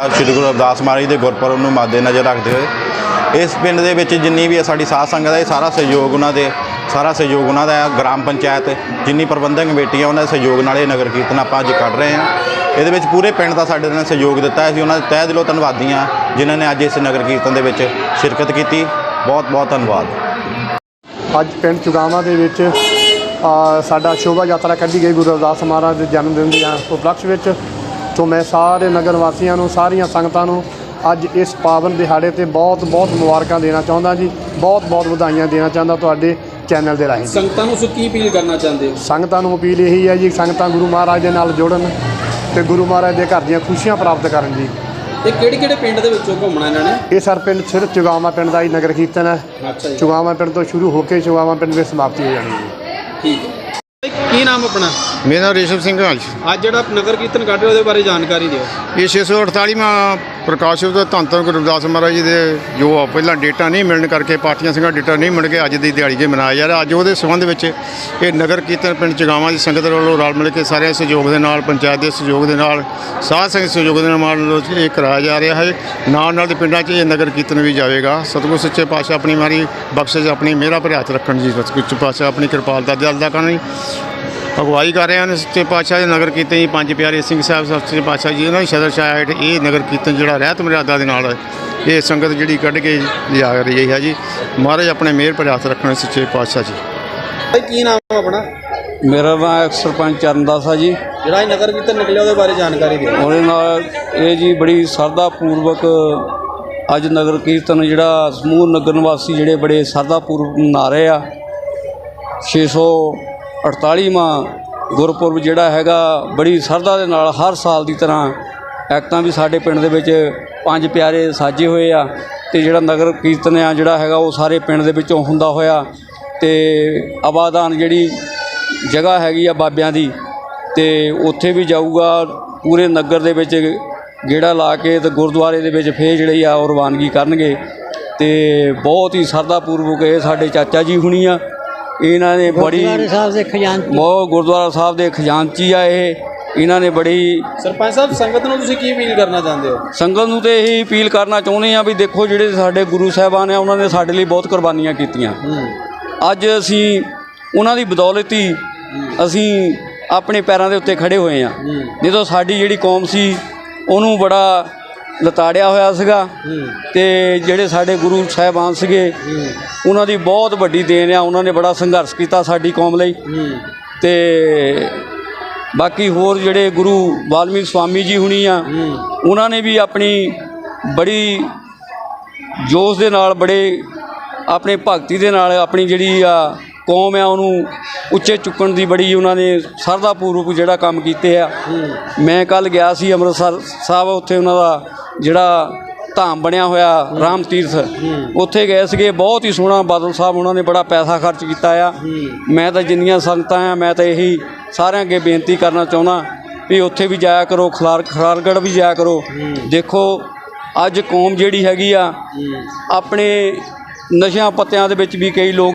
ਸ਼੍ਰੀ ਗੁਰੂ ਅਰਦਾਸ ਮਹਾਰਾਜ ਦੇ ਗੁਰਪੁਰਬ ਨੂੰ ਮੱਦੇ ਨਜ਼ਰ ਰੱਖਦੇ ਹੋਏ, ਇਸ ਪਿੰਡ ਦੇ ਵਿੱਚ ਜਿੰਨੀ ਵੀ ਸਾਡੀ ਸਾਧ ਸੰਗਤ ਹੈ ਇਹ ਸਾਰਾ ਸਹਿਯੋਗ ਉਹਨਾਂ ਦੇ, ਸਾਰਾ ਸਹਿਯੋਗ ਉਹਨਾਂ ਦਾ ਹੈ ਗ੍ਰਾਮ ਪੰਚਾਇਤ, ਜਿੰਨੀ ਪ੍ਰਬੰਧਕ ਕਮੇਟੀ ਹੈ ਉਹਨਾਂ ਦੇ ਸਹਿਯੋਗ ਨਾਲ ਇਹ ਨਗਰ ਕੀਰਤਨ ਆਪਾਂ ਅੱਜ ਕੱਢ ਰਹੇ ਹਾਂ। ਇਹਦੇ ਵਿੱਚ ਪੂਰੇ ਪਿੰਡ ਦਾ ਸਾਡੇ ਨਾਲ ਸਹਿਯੋਗ ਦਿੱਤਾ ਹੈ। ਅਸੀਂ ਉਹਨਾਂ ਦੇ ਤਹਿ ਦਿਲੋਂ ਧੰਨਵਾਦੀ ਹਾਂ, ਜਿਨ੍ਹਾਂ ਨੇ ਅੱਜ ਇਸ ਨਗਰ ਕੀਰਤਨ ਦੇ ਵਿੱਚ ਸ਼ਿਰਕਤ ਕੀਤੀ। ਬਹੁਤ ਬਹੁਤ ਧੰਨਵਾਦ। ਅੱਜ ਪਿੰਡ ਚੁਗਾਵਾਂ ਦੇ ਵਿੱਚ ਸਾਡਾ ਸ਼ੋਭਾ ਯਾਤਰਾ ਕੱਢੀ ਗਈ ਗੁਰੂ ਅਰਦਾਸ ਮਹਾਰਾਜ ਦੇ ਜਨਮ ਦਿਨ ਦੇ ਉਪਲਕਸ਼ ਵਿੱਚ। ਤੋਂ ਮੈਂ ਸਾਰੇ ਨਗਰ ਵਾਸੀਆਂ ਨੂੰ ਸਾਰੀਆਂ ਸੰਗਤਾਂ ਨੂੰ ਅੱਜ ਇਸ ਪਾਵਨ ਦਿਹਾੜੇ ਤੇ ਬਹੁਤ ਬਹੁਤ ਮੁਬਾਰਕਾਂ ਦੇਣਾ ਚਾਹੁੰਦਾ ਜੀ। ਬਹੁਤ ਬਹੁਤ ਵਧਾਈਆਂ ਦੇਣਾ ਚਾਹੁੰਦਾ ਤੁਹਾਡੇ ਚੈਨਲ ਦੇ ਰਾਹੀਂ। ਸੰਗਤਾਂ ਨੂੰ ਕੀ ਅਪੀਲ ਕਰਨਾ ਚਾਹੁੰਦੇ ਹੋ? ਸੰਗਤਾਂ ਨੂੰ ਅਪੀਲ ਇਹੀ ਹੈ ਜੀ ਸੰਗਤਾਂ ਗੁਰੂ ਮਹਾਰਾਜ ਦੇ ਨਾਲ ਜੁੜਨ ਤੇ ਗੁਰੂ ਮਹਾਰਾਜ ਦੇ ਘਰ ਦੀਆਂ ਖੁਸ਼ੀਆਂ ਪ੍ਰਾਪਤ ਕਰਨ ਜੀ। ਇਹ ਕਿਹੜੇ ਕਿਹੜੇ ਪਿੰਡ ਦੇ ਵਿੱਚੋਂ ਘੁੰਮਣਾ ਇਹਨਾਂ ਨੇ? ਇਹ ਸਰ ਪਿੰਡ ਸਿਰ ਚੁਗਾਵਾਂ ਪਿੰਡ ਦਾ ਹੀ ਨਗਰ ਕੀਰਤਨ ਹੈ। ਚੁਗਾਵਾਂ ਪਿੰਡ ਤੋਂ ਸ਼ੁਰੂ ਹੋ ਕੇ ਚੁਗਾਵਾਂ ਪਿੰਡ ਵਿੱਚ ਸਮਾਪਤੀ ਹੋ ਜਾਣੀ ਜੀ। ਠੀਕ ਹੈ। ਕੀ ਨਾਮ ਆਪਣਾ? ਮੇਰਾ ਨਾਮ ਰੇਸ਼ਮ ਸਿੰਘ ਹਾਲ ਅੱਜ ਜਿਹੜਾ ਨਗਰ ਕੀਰਤਨ ਕੱਢ ਰਹੇ ਹੋ ਉਹਦੇ ਬਾਰੇ ਜਾਣਕਾਰੀ ਦਿਓ। ਇਹ 648ਵਾਂ ਪ੍ਰਕਾਸ਼ ਉਤਸਵ ਧੰਨ ਧੰਨ ਗੁਰੂ ਰਵਿਦਾਸ ਮਹਾਰਾਜ ਜੀ ਦੇ ਜੋ ਪਹਿਲਾਂ ਡੇਟਾ ਨਹੀਂ ਮਿਲਣ ਕਰਕੇ ਪਾਰਟੀਆਂ ਸਿੰਘਾਂ ਡੇਟਾ ਨਹੀਂ ਮਿਲ ਕੇ ਅੱਜ ਦੀ ਦਿਹਾੜੀ ਜੇ ਮਨਾਇਆ ਜਾ ਰਿਹਾ। ਅੱਜ ਉਹਦੇ ਸੰਬੰਧ ਵਿੱਚ ਇਹ ਨਗਰ ਕੀਰਤਨ ਪਿੰਡ ਚਗਾਵਾਂ ਦੀ ਸੰਗਤ ਵੱਲੋਂ ਰਲ ਮਿਲ ਕੇ ਸਾਰਿਆਂ ਦੇ ਸਹਿਯੋਗ ਦੇ ਨਾਲ ਪੰਚਾਇਤ ਦੇ ਸਹਿਯੋਗ ਦੇ ਨਾਲ ਸਾਧ ਸੰਗਤ ਸਹਿਯੋਗ ਦੇ ਨਾਲ ਇਹ ਕਰਾਇਆ ਜਾ ਰਿਹਾ ਹੈ। ਨਾਲ ਨਾਲ ਦੇ ਪਿੰਡਾਂ 'ਚ ਇਹ ਨਗਰ ਕੀਰਤਨ ਵੀ ਜਾਵੇਗਾ। ਸਤਿਗੁਰ ਸੱਚੇ ਪਾਤਸ਼ਾਹ ਆਪਣੀ ਮਾਰੀ ਬਖਸ਼ਿਸ਼ ਆਪਣੀ ਮਿਹਰਾਂ ਭਰੇ ਹੱਥ ਰੱਖਣ ਜੀ ਸਤਿਗੁਰ ਪਾਤਸ਼ਾਹ ਆਪਣੀ ਕਿਰਪਾਲਤਾ ਦਾ ਕਰਨ। ਜੀ ਅਗਵਾਈ ਕਰ ਰਹੇ ਹਨ। ਸੱਚੇ ਪਾਤਸ਼ਾਹ ਦੇ ਨਗਰ ਕੀਰਤਨ ਜੀ ਪੰਜ ਪਿਆਰੇ ਸਿੰਘ ਸਾਹਿਬ ਸੱਚੇ ਪਾਤਸ਼ਾਹ ਜੀ। ਉਹਨਾਂ ਦੀ ਸ਼ਦਰ ਛਾਇਆ ਹੇਠ ਇਹ ਨਗਰ ਕੀਰਤਨ ਜਿਹੜਾ ਰਹਿਤ ਮਰਿਆਦਾ ਦੇ ਨਾਲ ਇਹ ਸੰਗਤ ਜਿਹੜੀ ਕੱਢ ਕੇ ਲਿਆ ਰਹੀ ਹੈ ਜੀ। ਮਹਾਰਾਜ ਆਪਣੇ ਮਿਹਰ ਭਰੇ ਹੱਥ ਰੱਖਣ ਸੱਚੇ ਪਾਤਸ਼ਾਹ ਜੀ। ਭਾਈ ਕੀ ਨਾਮ ਆਪਣਾ? ਮੇਰਾ ਨਾਮ ਸਰਪੰਚ ਚਰਨਦਾਸ ਆ ਜੀ। ਜਿਹੜਾ ਇਹ ਨਗਰ ਕੀਰਤਨ ਨਿਕਲਿਆ ਉਹਦੇ ਬਾਰੇ ਜਾਣਕਾਰੀ ਦਿਓ। ਉਹਦੇ ਨਾਲ ਇਹ ਜੀ ਬੜੀ ਸਰਦਾ ਪੂਰਵਕ ਅੱਜ ਨਗਰ ਕੀਰਤਨ ਜਿਹੜਾ ਸਮੂਹ ਨਗਰ ਨਿਵਾਸੀ ਜਿਹੜੇ ਬੜੇ ਸਰਦਾ ਪੂਰਵਕ ਮਨਾ ਰਹੇ ਆ। 648ਵਾਂ ਗੁਰਪੁਰਬ ਜਿਹੜਾ ਹੈਗਾ ਬੜੀ ਸਰਦਾ ਦੇ ਨਾਲ ਹਰ ਸਾਲ ਦੀ ਤਰ੍ਹਾਂ ਐਕਟਾਂ ਵੀ ਸਾਡੇ ਪਿੰਡ ਦੇ ਵਿੱਚ ਪੰਜ ਪਿਆਰੇ ਸਾਜੇ ਹੋਏ ਆ ਤੇ ਜਿਹੜਾ ਨਗਰ ਕੀਰਤਨ ਆ ਜਿਹੜਾ ਹੈਗਾ ਉਹ ਸਾਰੇ ਪਿੰਡ ਦੇ ਵਿੱਚੋਂ ਹੁੰਦਾ ਹੋਇਆ ਤੇ ਆਬਾਦਾਨ ਜਿਹੜੀ ਜਗ੍ਹਾ ਹੈਗੀ ਆ ਬਾਬਿਆਂ ਦੀ ਤੇ ਉੱਥੇ ਵੀ ਜਾਊਗਾ ਪੂਰੇ ਨਗਰ ਦੇ ਵਿੱਚ ਗੇੜਾ ਲਾ ਕੇ ਤੇ ਗੁਰਦੁਆਰੇ ਦੇ ਵਿੱਚ ਫੇਰ ਜਿਹੜੀ ਆ ਉਹ ਰਵਾਨਗੀ ਕਰਨਗੇ ਤੇ ਬਹੁਤ ਹੀ ਸਰਦਾ ਪੂਰਵਕ ਇਹ ਸਾਡੇ ਚਾਚਾ ਜੀ ਹੁਣੀ ਆ ਇਹਨਾਂ ਨੇ ਬੜੀ ਗੁਰਦੁਆਰੇ ਸਾਹਿਬ ਦੇ ਖਜ਼ਾਨਚੀ। ਬਹੁਤ ਗੁਰਦੁਆਰਾ ਸਾਹਿਬ ਦੇ ਖਜ਼ਾਨਚੀ ਆ ਇਹ। ਇਹਨਾਂ ਨੇ ਬੜੀ ਸਰਪੰਚ ਸਾਹਿਬ ਸੰਗਤ ਨੂੰ ਤੁਸੀਂ ਕੀ ਅਪੀਲ ਕਰਨਾ ਚਾਹੁੰਦੇ ਹੋ? ਸੰਗਤ ਨੂੰ ਤੇ ਇਹੀ ਅਪੀਲ ਕਰਨਾ ਚਾਹੁੰਦੇ ਆ ਵੀ ਦੇਖੋ ਜਿਹੜੇ ਸਾਡੇ ਗੁਰੂ ਸਾਹਿਬਾਨ ਆ ਉਹਨਾਂ ਨੇ ਸਾਡੇ ਲਈ ਬਹੁਤ ਕੁਰਬਾਨੀਆਂ ਕੀਤੀਆਂ। ਅੱਜ ਅਸੀਂ ਉਹਨਾਂ ਦੀ ਬਦੌਲਤ ਹੀ ਅਸੀਂ ਆਪਣੇ ਪੈਰਾਂ ਦੇ ਉੱਤੇ ਖੜੇ ਹੋਏ ਆ। ਨਹੀਂ ਤਾਂ ਸਾਡੀ ਜਿਹੜੀ ਕੌਮ ਸੀ ਉਹਨੂੰ ਬੜਾ ਲਤਾੜਿਆ ਹੋਇਆ ਸੀਗਾ ਤੇ ਜਿਹੜੇ ਸਾਡੇ ਗੁਰੂ ਸਾਹਿਬਾਨ ਸੀਗੇ ਉਹਨਾਂ ਦੀ ਬਹੁਤ ਵੱਡੀ ਦੇਣ ਆ ਉਹਨਾਂ ਨੇ ਬੜਾ ਸੰਘਰਸ਼ ਕੀਤਾ ਸਾਡੀ ਕੌਮ ਲਈ। ਤੇ ਬਾਕੀ ਹੋਰ ਜਿਹੜੇ ਗੁਰੂ ਵਾਲਮੀਕ ਸਵਾਮੀ ਜੀ ਹੁਣੀ ਆ ਉਹਨਾਂ ਨੇ ਵੀ ਆਪਣੀ ਬੜੀ ਜੋਸ਼ ਦੇ ਨਾਲ ਬੜੇ ਆਪਣੇ ਭਗਤੀ ਦੇ ਨਾਲ ਆਪਣੀ ਜਿਹੜੀ ਆ ਕੌਮ ਆ ਉਹਨੂੰ ਉੱਚੇ ਚੁੱਕਣ ਦੀ ਬੜੀ ਉਹਨਾਂ ਨੇ ਸਰਦਾ ਪੂਰਵਕ ਜਿਹੜਾ ਕੰਮ ਕੀਤੇ ਆ। ਮੈਂ ਕੱਲ ਗਿਆ ਸੀ ਅੰਮ੍ਰਿਤਸਰ ਸਾਹਿਬ ਉੱਥੇ ਉਹਨਾਂ ਦਾ ਜਿਹੜਾ ਧਾਮ ਬਣਿਆ ਹੋਇਆ ਰਾਮ ਤੀਰਥ। ਉੱਥੇ ਗਏ ਸੀਗੇ ਬਹੁਤ ਹੀ ਸੋਹਣਾ ਬਾਦਲ ਸਾਹਿਬ ਉਹਨਾਂ ਨੇ ਬੜਾ ਪੈਸਾ ਖਰਚ ਕੀਤਾ ਆ। ਮੈਂ ਤਾਂ ਜਿੰਨੀਆਂ ਸੰਗਤਾਂ ਆ ਮੈਂ ਤਾਂ ਇਹੀ ਸਾਰਿਆਂ ਅੱਗੇ ਬੇਨਤੀ ਕਰਨਾ ਚਾਹੁੰਦਾ ਵੀ ਉੱਥੇ ਵੀ ਜਾਇਆ ਕਰੋ ਖਲਾਰ ਖਰਾਰਗੜ੍ਹ ਵੀ ਜਾਇਆ ਕਰੋ। ਦੇਖੋ ਅੱਜ ਕੌਮ ਜਿਹੜੀ ਹੈਗੀ ਆ ਆਪਣੇ ਨਸ਼ਿਆਂ ਪੱਤਿਆਂ ਦੇ ਵਿੱਚ ਵੀ ਕਈ ਲੋਕ